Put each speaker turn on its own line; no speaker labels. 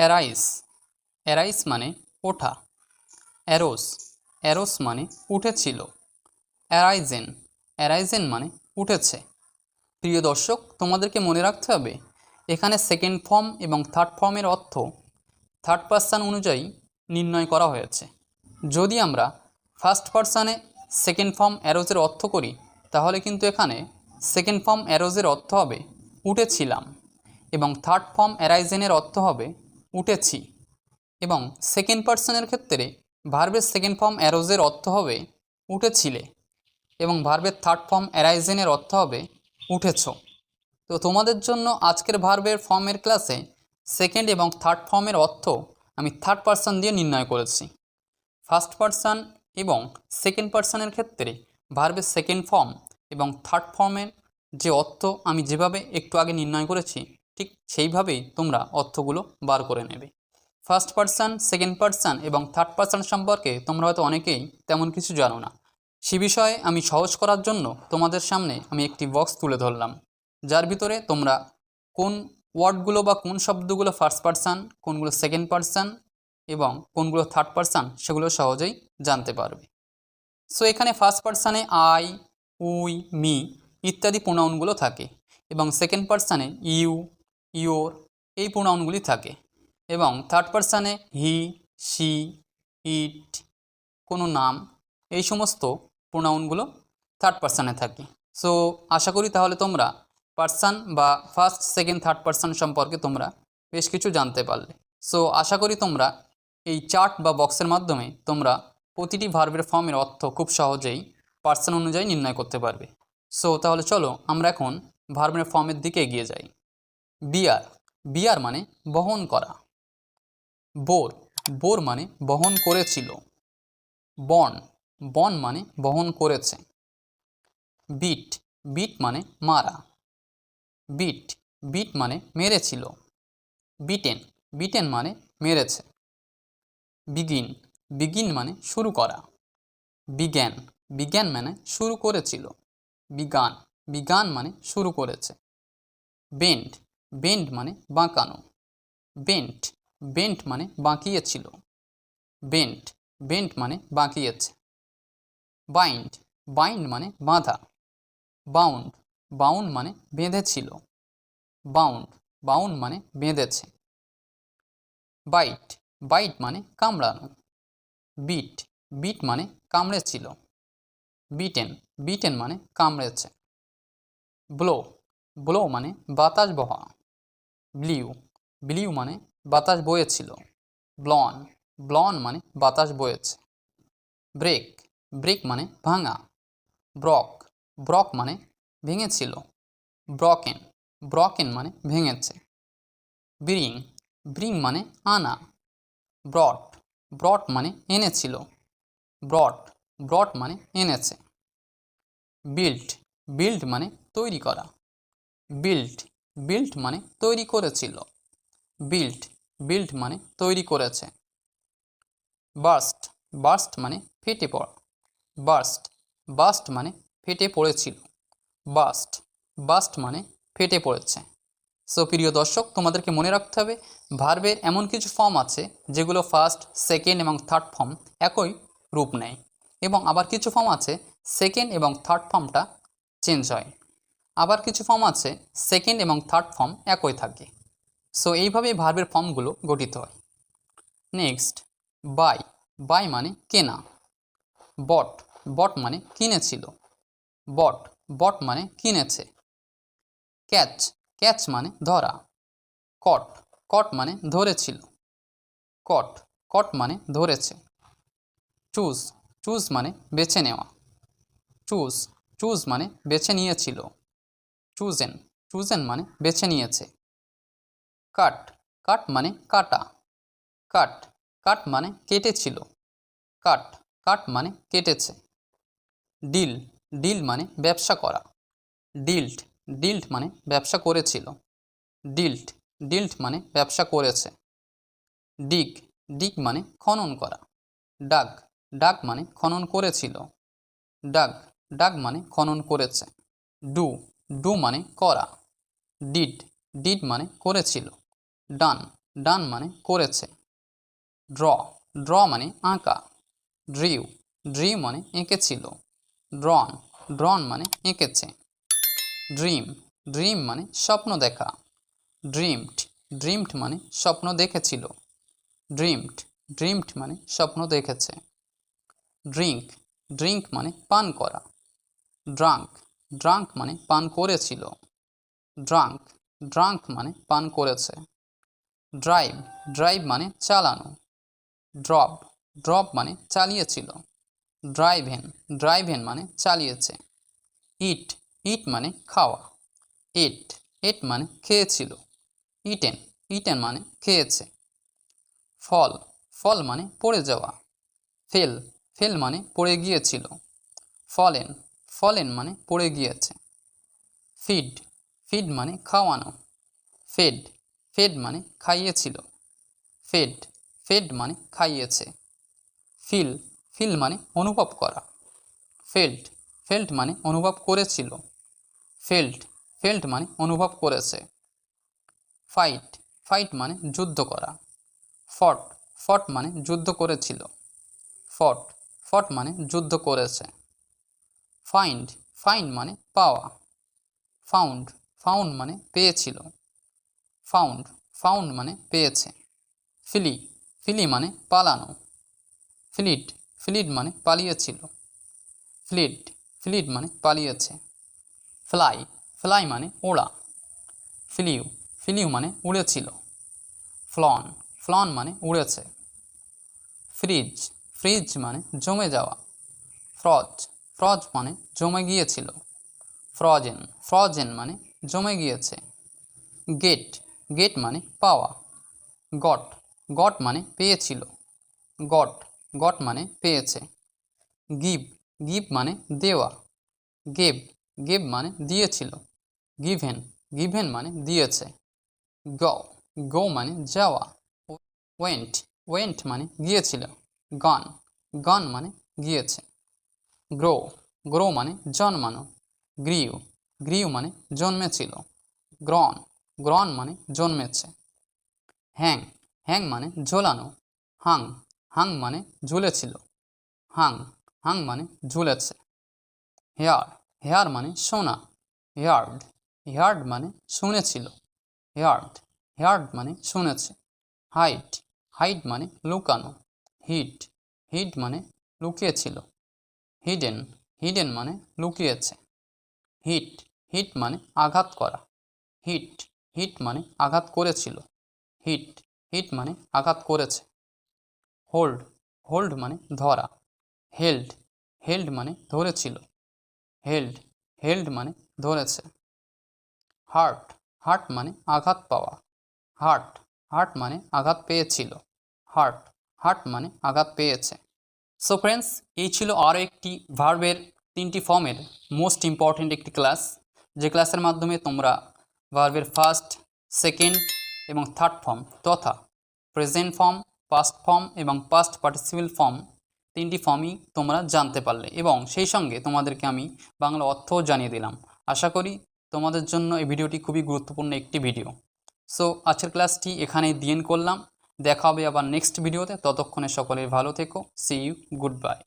Arise arise মানে ওঠা। Arrows Arrows মানে উঠেছিল। অ্যারাইজেন অ্যারাইজেন মানে উঠেছে। প্রিয় দর্শক, তোমাদেরকে মনে রাখতে হবে, এখানে সেকেন্ড ফর্ম এবং থার্ড ফর্মের অর্থ থার্ড পার্সন অনুযায়ী নির্ণয় করা হয়েছে। যদি আমরা ফার্স্ট পার্সনে সেকেন্ড ফর্ম অ্যারোজের অর্থ করি, তাহলে কিন্তু এখানে সেকেন্ড ফর্ম অ্যারোজের অর্থ হবে উঠেছিলাম এবং থার্ড ফর্ম অ্যারাইজেনের অর্থ হবে উঠেছি এবং সেকেন্ড পার্সনের ক্ষেত্রে ভার্বের সেকেন্ড ফর্ম অ্যারোজের অর্থ হবে উঠেছিলে এবং ভার্বের থার্ড ফর্ম অ্যারাইজেনের অর্থ হবে উঠেছ। তো তোমাদের জন্য আজকের ভার্বের ফর্মের ক্লাসে সেকেন্ড এবং থার্ড ফর্মের অর্থ আমি থার্ড পার্সন দিয়ে নির্ণয় করেছি। ফার্স্ট পার্সন এবং সেকেন্ড পার্সনের ক্ষেত্রে ভার্বের সেকেন্ড ফর্ম এবং থার্ড ফর্মের যে অর্থ আমি যেভাবে একটু আগে নির্ণয় করেছি ঠিক সেইভাবেই তোমরা অর্থগুলো বার করে নেবে। ফার্স্ট পার্সন সেকেন্ড পার্সন এবং থার্ড পার্সন সম্পর্কে তোমরা হয়তো অনেকেই তেমন কিছু জানো না। সে বিষয়ে আমি সহজ করার জন্য তোমাদের সামনে আমি একটি বক্স তুলে ধরলাম, যার ভিতরে তোমরা কোন ওয়ার্ডগুলো বা কোন শব্দগুলো ফার্স্ট পার্সন কোনগুলো সেকেন্ড পার্সন এবং কোনগুলো থার্ড পার্সন সেগুলো সহজেই জানতে পারবে। সো এখানে ফার্স্ট পার্সনে আই উই, মি ইত্যাদি প্রোনাউনগুলো থাকে এবং সেকেন্ড পার্সনে ইউ ইয়োর এই প্রোনাউনগুলি থাকে এবং থার্ড পার্সনে হি সি ইট কোনো নাম এই সমস্ত প্রোনাউনগুলো থার্ড পার্সনে থাকে। সো আশা করি তাহলে তোমরা পার্সন বা ফার্স্ট সেকেন্ড থার্ড পার্সন সম্পর্কে তোমরা বেশ কিছু জানতে পারলে। সো আশা করি তোমরা এই চার্ট বা বক্সের মাধ্যমে তোমরা প্রতিটি ভার্বের ফর্মের অর্থ খুব সহজেই পার্সন অনুযায়ী নির্ণয় করতে পারবে। সো তাহলে চলো আমরা এখন ভার্বের ফর্মের দিকে এগিয়ে যাই। বিয়ার বিয়ার মানে বহন করা। বোর বোর মানে বহন করেছিল। বন বন মানে বহন করেছে। বিট বিট মানে মারা। বিট বিট মানে মেরেছিল। বিটেন বিটেন মানে মেরেছে। বিগিন বিগিন মানে শুরু করা। বিজ্ঞান বিজ্ঞান মানে শুরু করেছিল। বিজ্ঞান বিজ্ঞান মানে শুরু করেছে। বেন্ড বেন্ড মানে বাঁকানো। বেন্ট বেন্ট মানে বাঁকিয়েছিল। বেন্ট বেন্ট মানে বাঁকিয়েছে। বাইন্ড বাইন্ড মানে বাঁধা। বাউন্ড বাউন্ড মানে বেঁধেছিল। বাউন্ড বাউন্ড মানে বেঁধেছে। বাইট বাইট মানে কামড়ানো। বিট বিট মানে কামড়েছিল। বিটেন বিটেন মানে কামড়েছে। ব্লো ব্লো মানে বাতাস বহা। ব্লিউ। ব্লিউ মানে বাতাস বয়েছিল। ব্লন। ব্লন মানে বাতাস বয়েছে। ব্রেক। ব্রেক মানে ভাঙা। ব্রক। ব্রক মানে ভেঙেছিল। ব্রকেন। ব্রকেন মানে ভেঙেছে। ব্রিং। ব্রিং মানে আনা। ব্রট। ব্রট মানে এনেছিল। ব্রট। ব্রট মানে এনেছে। বিল্ট। বিল্ড মানে তৈরি করা। বিল্ট। বিল্ট মানে তৈরি করেছিল। বিল্ট বিল্ট মানে তৈরি করেছে। বার্স্ট বার্স্ট মানে ফেটে পড়া। বার্স্ট বাস্ট মানে ফেটে পড়েছিল। বাস্ট বাস্ট মানে ফেটে পড়েছে। সো প্রিয় দর্শক, তোমাদেরকে মনে রাখতে হবে ভার্বের এমন কিছু ফর্ম আছে, যেগুলো ফার্স্ট সেকেন্ড এবং থার্ড ফর্ম একই রূপ নেয়। এবং আবার কিছু ফর্ম আছে সেকেন্ড এবং থার্ড ফর্মটা চেঞ্জ হয়। আবার কিছু ফর্ম আছে সেকেন্ড এবং থার্ড ফর্ম একই থাকে। সো এইভাবেই ভার্বের ফর্মগুলো গঠিত হয়। নেক্সট বাই বাই মানে কেনা। বট বট মানে কিনেছিল। বট বট মানে কিনেছে। ক্যাচ ক্যাচ মানে ধরা। কট কট মানে ধরেছিল। কট কট মানে ধরেছে। চুজ চুজ মানে বেছে নেওয়া। চুজ চুজ মানে বেছে নিয়েছিল। চুজেন চুজেন মানে বেছে নিয়েছে। কাট কাট মানে কাটা। কাট কাট মানে কেটেছিল। কাট কাট মানে কেটেছে। ডিল ডিল মানে ব্যবসা করা। ডিল্ট ডিল্ট মানে ব্যবসা করেছিল। ডিল্ট ডিল্ট মানে ব্যবসা করেছে। ডিগ ডিগ মানে খনন করা। ডাগ ডাগ মানে খনন করেছিল। ডাগ ডাগ মানে খনন করেছে। ডু ডু মানে করা। ডিড ডিড মানে করেছিল। ডান ডান মানে করেছে। ড্র ড্র মানে আঁকা। ড্রিউ ড্রিউ মানে এঁকেছিল। ড্রন ড্রন মানে এঁকেছে। ড্রিম ড্রিম মানে স্বপ্ন দেখা। ড্রিমড ড্রিমড মানে স্বপ্ন দেখেছিল। ড্রিমড ড্রিমড মানে স্বপ্ন দেখেছে। ড্রিঙ্ক ড্রিঙ্ক মানে পান করা। ড্রাঙ্ক ড্রাঙ্ক মানে পান করেছিল। ড্রাঙ্ক ড্রাঙ্ক মানে পান করেছে। ড্রাইভ ড্রাইভ মানে চালানো। ড্রপ ড্রপ মানে চালিয়েছিল। ড্রাইভেন ড্রাইভেন মানে চালিয়েছে। ইট ইট মানে খাওয়া। ইট এট মানে খেয়েছিল। ইটেন ইটেন মানে খেয়েছে। ফল ফল মানে পড়ে যাওয়া। ফেল ফেল মানে পড়ে গিয়েছিল। ফলেন ফলেন মানে পড়ে গিয়েছে। ফিড ফিড মানে খাওয়ানো। ফেড ফেড মানে খাইয়েছিল। ফেড ফেড মানে খাইয়েছে। ফিল ফিল মানে অনুভব করা। ফেল্ট ফেল্ট মানে অনুভব করেছিল। ফেল্ট ফেল্ট মানে অনুভব করেছে। ফাইট ফাইট মানে যুদ্ধ করা। ফট ফট মানে যুদ্ধ করেছিল। ফট ফট মানে যুদ্ধ করেছে। ফাইন্ড ফাইন্ড মানে পাওয়া। ফাউন্ড ফাউন্ড মানে পেয়েছিল। ফাউন্ড ফাউন্ড মানে পেয়েছে। ফিলি ফিলি মানে পালানো। ফ্লিট ফ্লিট মানে পালিয়েছিল। ফ্লিট ফ্লিড মানে পালিয়েছে। ফ্লাই ফ্লাই মানে ওড়া। ফিলিউ ফিলিউ মানে উড়েছিল। ফ্লন ফ্লন মানে উড়েছে। ফ্রিজ ফ্রিজ মানে জমে যাওয়া। ফ্রজ ফ্রজ মানে জমে গিয়েছিল। ফ্রজেন ফ্রজেন মানে জমে গিয়েছে। গেট গেট মানে পাওয়া। গট গট মানে পেয়েছিল। গট গট মানে পেয়েছে। গিভ গিভ মানে দেওয়া। গেব গেব মানে দিয়েছিল। গিভেন গিভেন মানে দিয়েছে। গো গো মানে যাওয়া। ওয়েন্ট ওয়েন্ট মানে গিয়েছিল। গন গন মানে গিয়েছে। গ্রো গ্রো মানে জন্মানো গ্রিউ গ্রিউ মানে জন্মেছিল, গ্রন গ্রন মানে জন্মেছে, হ্যাং হ্যাং মানে ঝোলানো, হাং হাং মানে ঝুলেছিল, হাং হাং মানে ঝুলেছে, হেয়ার হেয়ার মানে সোনা হেয়ার্ড হেয়ার্ড মানে শুনেছিল হেয়ার্ড হেয়ার্ড মানে শুনেছে, হাইট হাইট মানে লুকানো, হিট হিট মানে লুকিয়েছিল হিডেন হিডেন মানে লুকিয়েছে। হিট হিট মানে আঘাত করা। হিট হিট মানে আঘাত করেছিল। হিট হিট মানে আঘাত করেছে। হোল্ড হোল্ড মানে ধরা। হেল্ড হেল্ড মানে ধরেছিল। হেল্ড হেল্ড মানে ধরেছে। হার্ট হার্ট মানে আঘাত পাওয়া। হার্ট হার্ট মানে আঘাত পেয়েছিল। হার্ট হার্ট মানে আঘাত পেয়েছে। সো ফ্রেন্ডস এই ছিল আরও একটি ভার্বের তিনটি ফর্মের মোস্ট ইম্পর্ট্যান্ট একটি ক্লাস যে ক্লাসের মাধ্যমে তোমরা ভার্বের ফার্স্ট সেকেন্ড এবং থার্ড ফর্ম তথা প্রেজেন্ট ফর্ম পাস্ট ফর্ম এবং পাস্ট পার্টিসিপেল ফর্ম তিনটি ফর্মই তোমরা জানতে পারলে এবং সেই সঙ্গে তোমাদেরকে আমি বাংলা অর্থও জানিয়ে দিলাম। আশা করি তোমাদের জন্য এই ভিডিওটি খুবই গুরুত্বপূর্ণ একটি ভিডিও সো আজকের ক্লাসটি এখানেই দিয়েন করলাম। দেখা হবে আবার নেক্সট ভিডিওতে ততক্ষণে সকলের ভালো থেকো। C you good bye